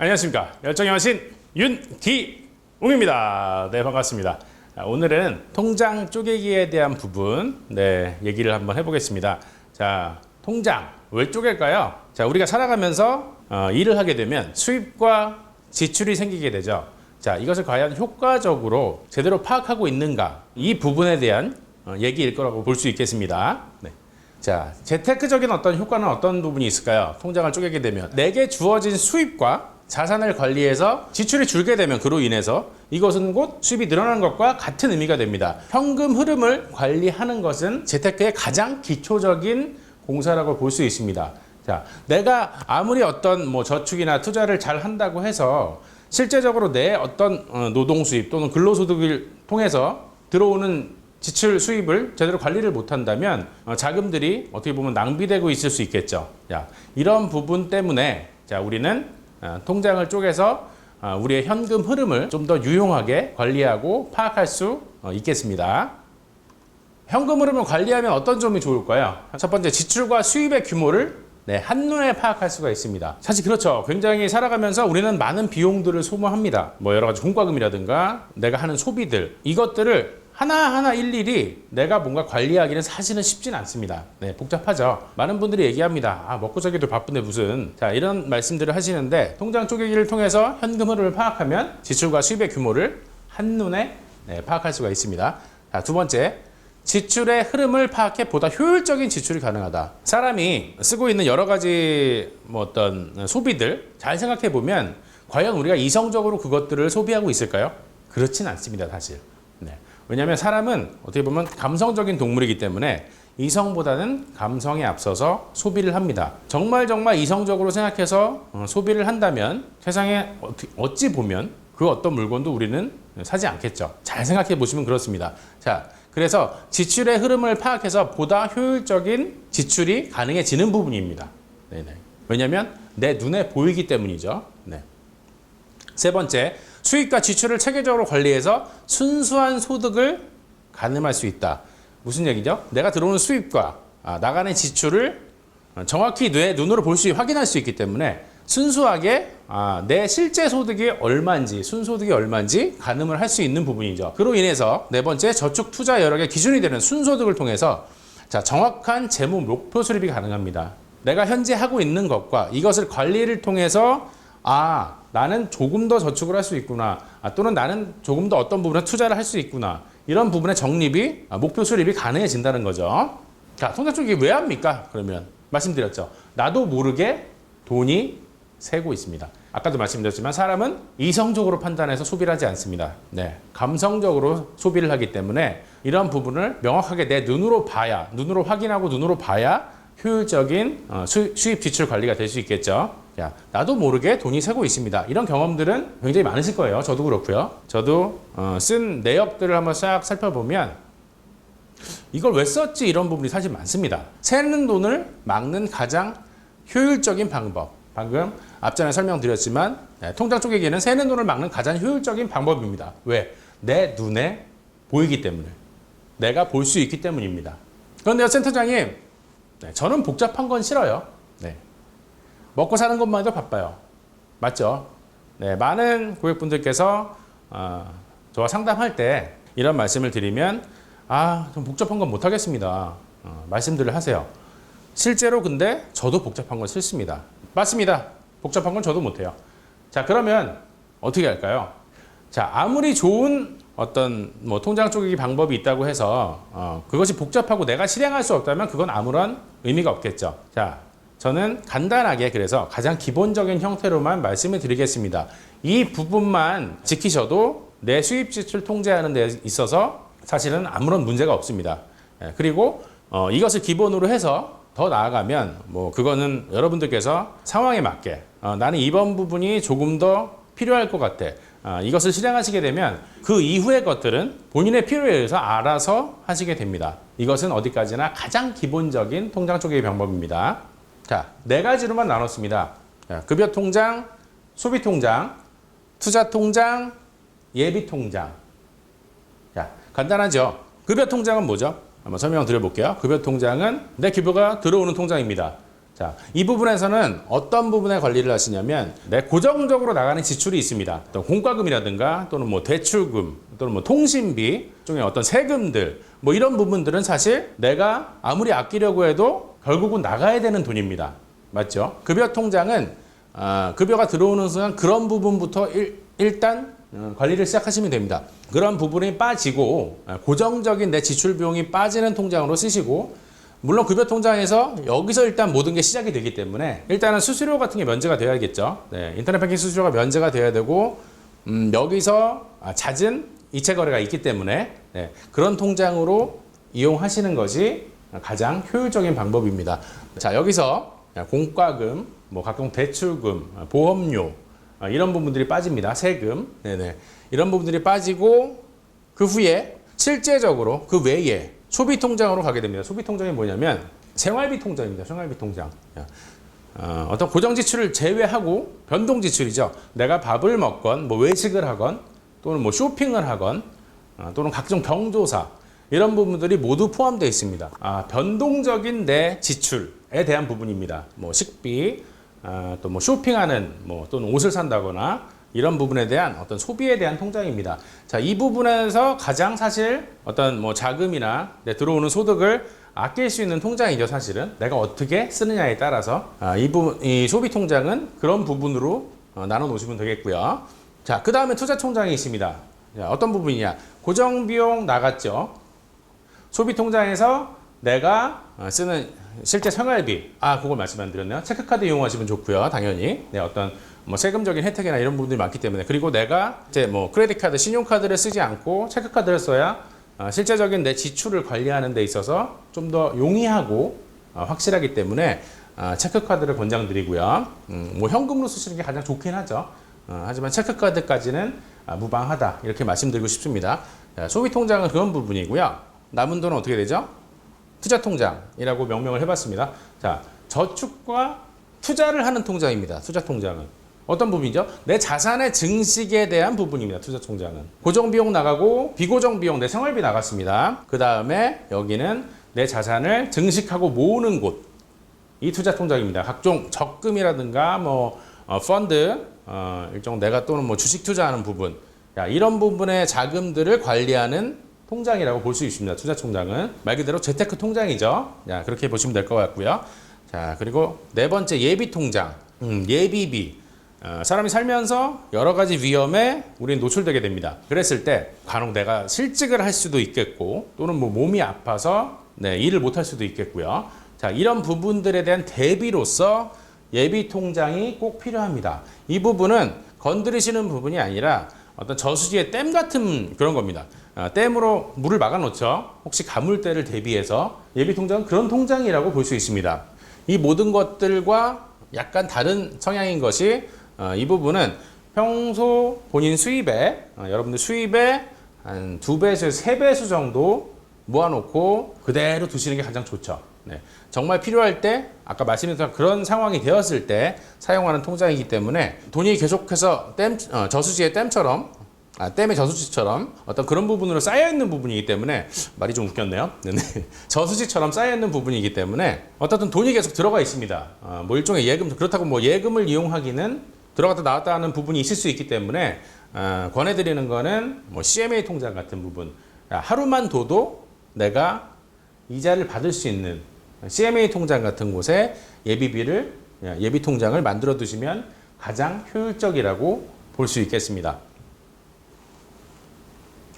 안녕하십니까 열정의 화신 윤기웅입니다. 네 반갑습니다. 자, 오늘은 통장 쪼개기에 대한 부분 네 얘기를 한번 해보겠습니다. 자 통장 왜 쪼갤까요? 자 우리가 살아가면서 어, 일을 하게 되면 수입과 지출이 생기게 되죠. 자 이것을 과연 효과적으로 제대로 파악하고 있는가 이 부분에 대한 어, 얘기일 거라고 볼 수 있겠습니다. 네. 자, 재테크적인 어떤 효과는 어떤 부분이 있을까요? 통장을 쪼개게 되면 내게 주어진 수입과 자산을 관리해서 지출이 줄게 되면 그로 인해서 이것은 곧 수입이 늘어나는 것과 같은 의미가 됩니다. 현금 흐름을 관리하는 것은 재테크의 가장 기초적인 공사라고 볼 수 있습니다. 자, 내가 아무리 어떤 뭐 저축이나 투자를 잘 한다고 해서 실제적으로 내 어떤 어, 노동 수입 또는 근로소득을 통해서 들어오는 지출 수입을 제대로 관리를 못한다면 어, 자금들이 어떻게 보면 낭비되고 있을 수 있겠죠. 자, 이런 부분 때문에 자 우리는 어, 통장을 쪼개서 어, 우리의 현금 흐름을 좀 더 유용하게 관리하고 파악할 수 어, 있겠습니다. 현금 흐름을 관리하면 어떤 점이 좋을까요? 첫 번째 지출과 수입의 규모를 네, 한눈에 파악할 수가 있습니다. 사실 그렇죠. 굉장히 살아가면서 우리는 많은 비용들을 소모합니다. 뭐 여러 가지 공과금이라든가 내가 하는 소비들 이것들을 하나하나 일일이 내가 뭔가 관리하기는 사실은 쉽진 않습니다. 네, 복잡하죠. 많은 분들이 얘기합니다. 아, 먹고 살기도 바쁜데 무슨. 자, 이런 말씀들을 하시는데 통장 쪼개기를 통해서 현금 흐름을 파악하면 지출과 수입의 규모를 한눈에 네, 파악할 수가 있습니다. 자, 두 번째. 지출의 흐름을 파악해 보다 효율적인 지출이 가능하다. 사람이 쓰고 있는 여러 가지 뭐 어떤 소비들 잘 생각해 보면 과연 우리가 이성적으로 그것들을 소비하고 있을까요? 그렇진 않습니다, 사실. 네. 왜냐하면 사람은 어떻게 보면 감성적인 동물이기 때문에 이성보다는 감성에 앞서서 소비를 합니다. 정말 정말 이성적으로 생각해서 어, 소비를 한다면 세상에 어찌- 보면 그 어떤 물건도 우리는 사지 않겠죠. 잘 생각해 보시면 그렇습니다. 자, 그래서 지출의 흐름을 파악해서 보다 효율적인 지출이 가능해지는 부분입니다. 네네. 왜냐하면 내 눈에 보이기 때문이죠. 네. 세 번째, 수입과 지출을 체계적으로 관리해서 순수한 소득을 가늠할 수 있다. 무슨 얘기죠? 내가 들어오는 수입과 아, 나가는 지출을 정확히 내 눈으로 볼 수, 확인할 수 있기 때문에 순수하게 아, 내 실제 소득이 얼마인지, 순소득이 얼마인지 가늠을 할 수 있는 부분이죠. 그로 인해서 네 번째, 저축 투자 여력의 기준이 되는 순소득을 통해서 자, 정확한 재무 목표 수립이 가능합니다. 내가 현재 하고 있는 것과 이것을 관리를 통해서 아, 나는 조금 더 저축을 할 수 있구나. 아, 또는 나는 조금 더 어떤 부분에 투자를 할 수 있구나. 이런 부분의 정립이, 아, 목표 수립이 가능해진다는 거죠. 자, 통장 쪽이 왜 합니까? 그러면 말씀드렸죠. 나도 모르게 돈이 새고 있습니다. 아까도 말씀드렸지만 사람은 이성적으로 판단해서 소비를 하지 않습니다. 네. 감성적으로 소비를 하기 때문에 이런 부분을 명확하게 내 눈으로 봐야, 눈으로 확인하고 눈으로 봐야 효율적인 어, 수, 수입 지출 관리가 될 수 있겠죠. 야, 나도 모르게 돈이 새고 있습니다. 이런 경험들은 굉장히 많으실 거예요. 저도 그렇고요. 저도 어, 쓴 내역들을 한번 싹 살펴보면 이걸 왜 썼지 이런 부분이 사실 많습니다. 새는 돈을 막는 가장 효율적인 방법. 방금 앞전에 설명드렸지만 네, 통장 쪼개기는 새는 돈을 막는 가장 효율적인 방법입니다. 왜? 내 눈에 보이기 때문에. 내가 볼 수 있기 때문입니다. 그런데요, 센터장님, 네, 저는 복잡한 건 싫어요. 네. 먹고 사는 것만 해도 바빠요. 맞죠? 네, 많은 고객분들께서 어, 저와 상담할 때 이런 말씀을 드리면 아, 좀 복잡한 건 못하겠습니다. 어, 말씀들을 하세요. 실제로 근데 저도 복잡한 건 싫습니다. 맞습니다. 복잡한 건 저도 못해요. 자, 그러면 어떻게 할까요? 자, 아무리 좋은 어떤 뭐 통장 쪼개기 방법이 있다고 해서 어, 그것이 복잡하고 내가 실행할 수 없다면 그건 아무런 의미가 없겠죠. 자, 저는 간단하게 그래서 가장 기본적인 형태로만 말씀을 드리겠습니다. 이 부분만 지키셔도 내 수입 지출 통제하는 데 있어서 사실은 아무런 문제가 없습니다. 예, 그리고 어, 이것을 기본으로 해서 더 나아가면 뭐 그거는 여러분들께서 상황에 맞게 어, 나는 이번 부분이 조금 더 필요할 것 같아. 아, 이것을 실행하시게 되면 그 이후의 것들은 본인의 필요에 의해서 알아서 하시게 됩니다. 이것은 어디까지나 가장 기본적인 통장 쪼개기 방법입니다. 자, 네 가지로만 나눴습니다. 자, 급여 통장, 소비 통장, 투자 통장, 예비 통장. 자, 간단하죠? 급여 통장은 뭐죠? 한번 설명 드려볼게요. 급여 통장은 내 급여가 들어오는 통장입니다. 자, 이 부분에서는 어떤 부분에 관리를 하시냐면 내 고정적으로 나가는 지출이 있습니다. 어떤 공과금이라든가 또는 뭐 대출금 또는 뭐 통신비 중에 어떤 세금들 뭐 이런 부분들은 사실 내가 아무리 아끼려고 해도 결국은 나가야 되는 돈입니다. 맞죠? 급여 통장은 아, 급여가 들어오는 순간 그런 부분부터 일, 일단 어, 관리를 시작하시면 됩니다. 그런 부분이 빠지고 아, 고정적인 내 지출 비용이 빠지는 통장으로 쓰시고 물론 급여 통장에서 여기서 일단 모든 게 시작이 되기 때문에 일단은 수수료 같은 게 면제가 되어야겠죠. 네, 인터넷 뱅킹 수수료가 면제가 되어야 되고 음, 여기서 아, 잦은 이체 거래가 있기 때문에 네, 그런 통장으로 이용하시는 것이 가장 효율적인 방법입니다. 자 여기서 공과금, 뭐 각종 대출금, 보험료 아, 이런 부분들이 빠집니다. 세금, 네네 이런 부분들이 빠지고 그 후에 실제적으로 그 외에 소비 통장으로 가게 됩니다. 소비 통장이 뭐냐면 생활비 통장입니다. 생활비 통장. 어, 어떤 고정 지출을 제외하고 변동 지출이죠. 내가 밥을 먹건 뭐 외식을 하건 또는 뭐 쇼핑을 하건 어, 또는 각종 경조사 이런 부분들이 모두 포함되어 있습니다. 아, 변동적인 내 지출에 대한 부분입니다. 뭐 식비, 아, 또뭐 쇼핑하는 뭐 또는 옷을 산다거나 이런 부분에 대한 어떤 소비에 대한 통장입니다. 자, 이 부분에서 가장 사실 어떤 뭐 자금이나 내 들어오는 소득을 아낄 수 있는 통장이죠, 사실은. 내가 어떻게 쓰느냐에 따라서 아, 이 부분, 이 소비 통장은 그런 부분으로 어, 나눠 놓으시면 되겠고요. 자, 그 다음에 투자 통장이 있습니다. 자, 어떤 부분이냐? 고정 비용 나갔죠. 소비 통장에서 내가 어, 쓰는 실제 생활비, 아, 그걸 말씀 안 드렸네요. 체크카드 이용하시면 좋고요, 당연히. 네, 어떤 뭐 세금적인 혜택이나 이런 부분들이 많기 때문에 그리고 내가 이제 뭐 크레딧 카드, 신용카드를 쓰지 않고 체크카드를 써야 어, 실제적인 내 지출을 관리하는 데 있어서 좀 더 용이하고 어, 확실하기 때문에 어, 체크카드를 권장드리고요. 음, 뭐 현금으로 쓰시는 게 가장 좋긴 하죠. 어, 하지만 체크카드까지는 아, 무방하다 이렇게 말씀드리고 싶습니다. 자, 소비 통장은 그런 부분이고요. 남은 돈은 어떻게 되죠? 투자 통장이라고 명명을 해봤습니다. 자, 저축과 투자를 하는 통장입니다. 투자 통장은. 어떤 부분이죠? 내 자산의 증식에 대한 부분입니다. 투자 통장은. 고정 비용 나가고 비고정 비용 내 생활비 나갔습니다. 그 다음에 여기는 내 자산을 증식하고 모으는 곳. 이 투자 통장입니다. 각종 적금이라든가 뭐 어, 펀드, 어, 일종 내가 또는 뭐 주식 투자하는 부분, 야, 이런 부분의 자금들을 관리하는 통장이라고 볼 수 있습니다. 투자 통장은 말 그대로 재테크 통장이죠. 야, 그렇게 보시면 될 것 같고요. 자, 그리고 네 번째 예비 통장, 음, 예비비. 어, 사람이 살면서 여러 가지 위험에 우리는 노출되게 됩니다. 그랬을 때 간혹 내가 실직을 할 수도 있겠고 또는 뭐 몸이 아파서 네, 일을 못 할 수도 있겠고요. 자, 이런 부분들에 대한 대비로서 예비 통장이 꼭 필요합니다. 이 부분은 건드리시는 부분이 아니라 어떤 저수지의 댐 같은 그런 겁니다. 아, 댐으로 물을 막아 놓죠. 혹시 가물때를 대비해서 예비 통장은 그런 통장이라고 볼 수 있습니다. 이 모든 것들과 약간 다른 성향인 것이 어, 이 부분은 평소 본인 수입에 어, 여러분들 수입의 한두 배에서 세 배수 정도 모아놓고 그대로 두시는 게 가장 좋죠. 네. 정말 필요할 때 아까 말씀드렸던 그런 상황이 되었을 때 사용하는 통장이기 때문에 돈이 계속해서 댐, 어, 저수지의 댐처럼 아, 댐의 저수지처럼 어떤 그런 부분으로 쌓여 있는 부분이기 때문에 말이 좀 웃겼네요. 네. 저수지처럼 쌓여 있는 부분이기 때문에 어떻든 돈이 계속 들어가 있습니다. 어, 뭐 일종의 예금 그렇다고 뭐 예금을 이용하기는 들어갔다 나왔다 하는 부분이 있을 수 있기 때문에 어, 권해드리는 거는 뭐 CMA 통장 같은 부분 야, 하루만 둬도 내가 이자를 받을 수 있는 CMA 통장 같은 곳에 예비비를 예비 통장을 만들어 두시면 가장 효율적이라고 볼 수 있겠습니다.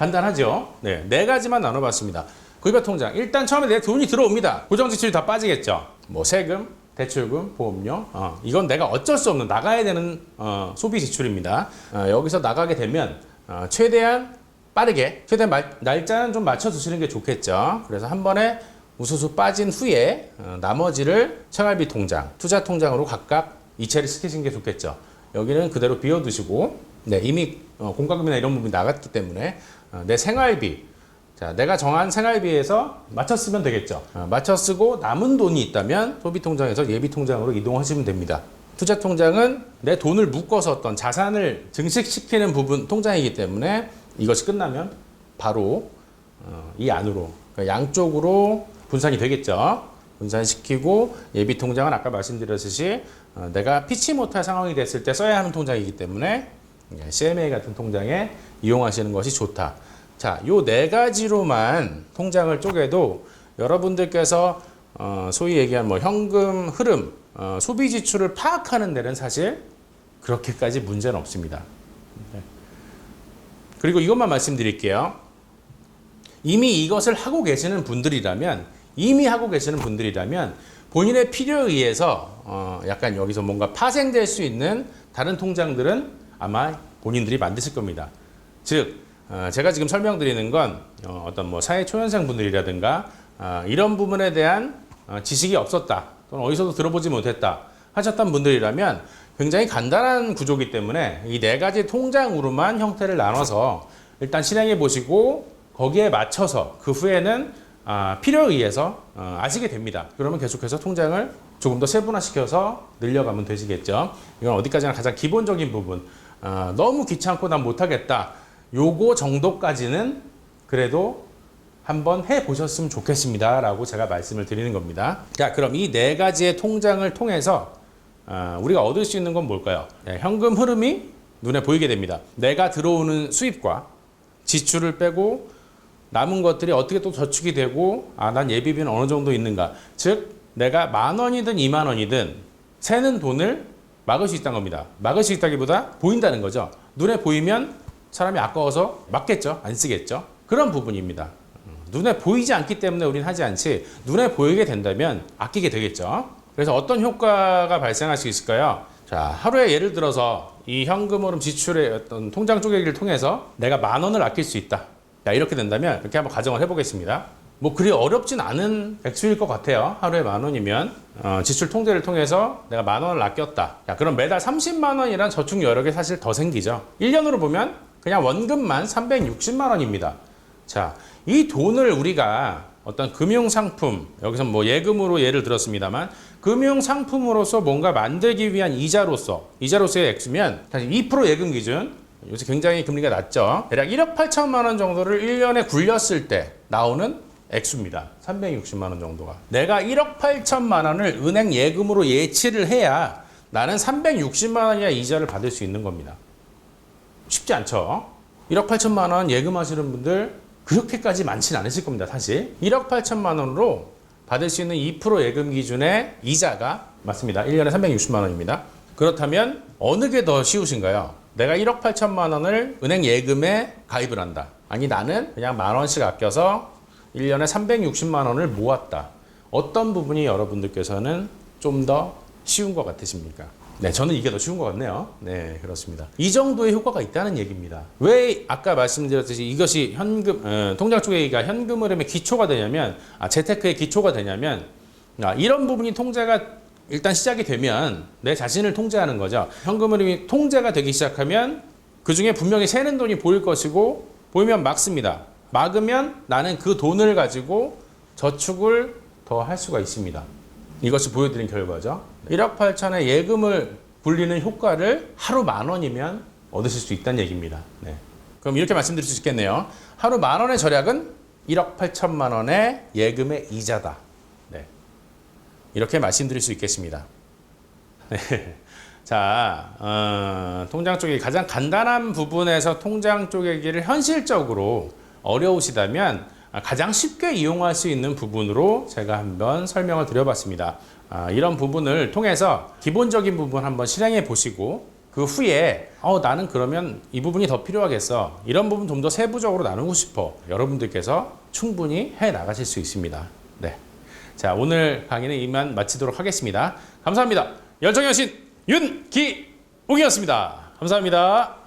간단하죠? 네, 네 가지만 나눠봤습니다. 구입 통장 일단 처음에 내 돈이 들어옵니다. 고정 지출이 다 빠지겠죠. 뭐 세금, 대출금, 보험료. 어, 이건 내가 어쩔 수 없는 나가야 되는 어, 소비 지출입니다. 어, 여기서 나가게 되면 어, 최대한 빠르게 최대한 말, 날짜는 좀 맞춰 두시는 게 좋겠죠. 그래서 한 번에 우수수 빠진 후에 어, 나머지를 생활비 통장, 투자 통장으로 각각 이체를 시키시는 게 좋겠죠. 여기는 그대로 비워두시고 네, 이미 어, 공과금이나 이런 부분이 나갔기 때문에 어, 내 생활비 자, 내가 정한 생활비에서 맞춰 쓰면 되겠죠. 어, 맞춰 쓰고 남은 돈이 있다면 소비 통장에서 예비 통장으로 이동하시면 됩니다. 투자 통장은 내 돈을 묶어서 어떤 자산을 증식시키는 부분 통장이기 때문에 이것이 끝나면 바로 어, 이 안으로 그러니까 양쪽으로 분산이 되겠죠. 분산시키고 예비 통장은 아까 말씀드렸듯이 어, 내가 피치 못할 상황이 됐을 때 써야 하는 통장이기 때문에 예, CMA 같은 통장에 이용하시는 것이 좋다. 자, 요 네 가지로만 통장을 쪼개도 여러분들께서 어, 소위 얘기한 뭐 현금 흐름, 어, 소비 지출을 파악하는 데는 사실 그렇게까지 문제는 없습니다. 네. 그리고 이것만 말씀드릴게요. 이미 이것을 하고 계시는 분들이라면 이미 하고 계시는 분들이라면 본인의 필요에 의해서 어, 약간 여기서 뭔가 파생될 수 있는 다른 통장들은 아마 본인들이 만드실 겁니다. 즉 어, 제가 지금 설명드리는 건 어, 어떤 뭐 사회 초년생 분들이라든가 어, 이런 부분에 대한 어, 지식이 없었다 또는 어디서도 들어보지 못했다 하셨던 분들이라면 굉장히 간단한 구조기 때문에 이 네 가지 통장으로만 형태를 나눠서 일단 실행해 보시고 거기에 맞춰서 그 후에는 아, 필요에 의해서 어, 아시게 됩니다. 그러면 계속해서 통장을 조금 더 세분화시켜서 늘려가면 되시겠죠. 이건 어디까지나 가장 기본적인 부분. 아, 너무 귀찮고 난 못하겠다. 요거 정도까지는 그래도 한번 해 보셨으면 좋겠습니다. 라고 제가 말씀을 드리는 겁니다. 자, 그럼 이 네 가지의 통장을 통해서 아, 우리가 얻을 수 있는 건 뭘까요? 네, 현금 흐름이 눈에 보이게 됩니다. 내가 들어오는 수입과 지출을 빼고 남은 것들이 어떻게 또 저축이 되고 아 난 예비비는 어느 정도 있는가 즉 내가 만 원이든 이만 원이든 새는 돈을 막을 수 있다는 겁니다. 막을 수 있다기보다 보인다는 거죠. 눈에 보이면 사람이 아까워서 막겠죠? 안 쓰겠죠? 그런 부분입니다. 음, 눈에 보이지 않기 때문에 우리는 하지 않지 눈에 보이게 된다면 아끼게 되겠죠. 그래서 어떤 효과가 발생할 수 있을까요? 자 하루에 예를 들어서 이 현금 흐름 지출의 어떤 통장 쪼개기를 통해서 내가 만 원을 아낄 수 있다. 자, 이렇게 된다면 이렇게 한번 가정을 해보겠습니다. 뭐 그리 어렵진 않은 액수일 것 같아요. 하루에 만 원이면 어, 지출 통제를 통해서 내가 만 원을 아꼈다. 자, 그럼 매달 30만 원이란 저축 여력이 사실 더 생기죠. 1년으로 보면 그냥 원금만 360만 원입니다. 자, 이 돈을 우리가 어떤 금융 상품 여기서 뭐 예금으로 예를 들었습니다만 금융 상품으로서 뭔가 만들기 위한 이자로서 이자로서의 액수면 사실 2% 예금 기준 요새 굉장히 금리가 낮죠. 대략 1억 8천만 원 정도를 1년에 굴렸을 때 나오는 액수입니다. 360만 원 정도가. 내가 1억 8천만 원을 은행 예금으로 예치를 해야 나는 360만 원이야 이자를 받을 수 있는 겁니다. 쉽지 않죠. 1억 8천만 원 예금하시는 분들 그렇게까지 많지는 않으실 겁니다. 사실 1억 8천만 원으로 받을 수 있는 2% 예금 기준의 이자가 맞습니다. 1년에 360만 원입니다. 그렇다면 어느 게 더 쉬우신가요? 내가 1억 8천만 원을 은행 예금에 가입을 한다. 아니 나는 그냥 만 원씩 아껴서 1년에 360만 원을 모았다. 어떤 부분이 여러분들께서는 좀 더 쉬운 것 같으십니까? 네, 저는 이게 더 쉬운 것 같네요. 네, 그렇습니다. 이 정도의 효과가 있다는 얘기입니다. 왜 아까 말씀드렸듯이 이것이 현금 어, 통장 쪼개기가 현금 흐름의 기초가 되냐면 아, 재테크의 기초가 되냐면 아, 이런 부분이 통제가 일단 시작이 되면 내 자신을 통제하는 거죠. 현금 흐름이 통제가 되기 시작하면 그 중에 분명히 새는 돈이 보일 것이고 보이면 막습니다. 막으면 나는 그 돈을 가지고 저축을 더 할 수가 있습니다. 이것을 보여드린 결과죠. 1억 8천의 예금을 굴리는 효과를 하루 만 원이면 얻으실 수 있다는 얘기입니다. 네. 그럼 이렇게 말씀드릴 수 있겠네요. 하루 만 원의 절약은 1억 8천만 원의 예금의 이자다. 네. 이렇게 말씀드릴 수 있겠습니다. 네. 자, 어, 통장 쪼개기 가장 간단한 부분에서 통장 쪼개기를 현실적으로 어려우시다면 가장 쉽게 이용할 수 있는 부분으로 제가 한번 설명을 드려봤습니다. 아, 이런 부분을 통해서 기본적인 부분 한번 실행해 보시고 그 후에 어, 나는 그러면 이 부분이 더 필요하겠어. 이런 부분 좀 더 세부적으로 나누고 싶어. 여러분들께서 충분히 해 나가실 수 있습니다. 네. 자, 오늘 강의는 이만 마치도록 하겠습니다. 감사합니다. 열정의 여신 윤기웅이었습니다. 감사합니다.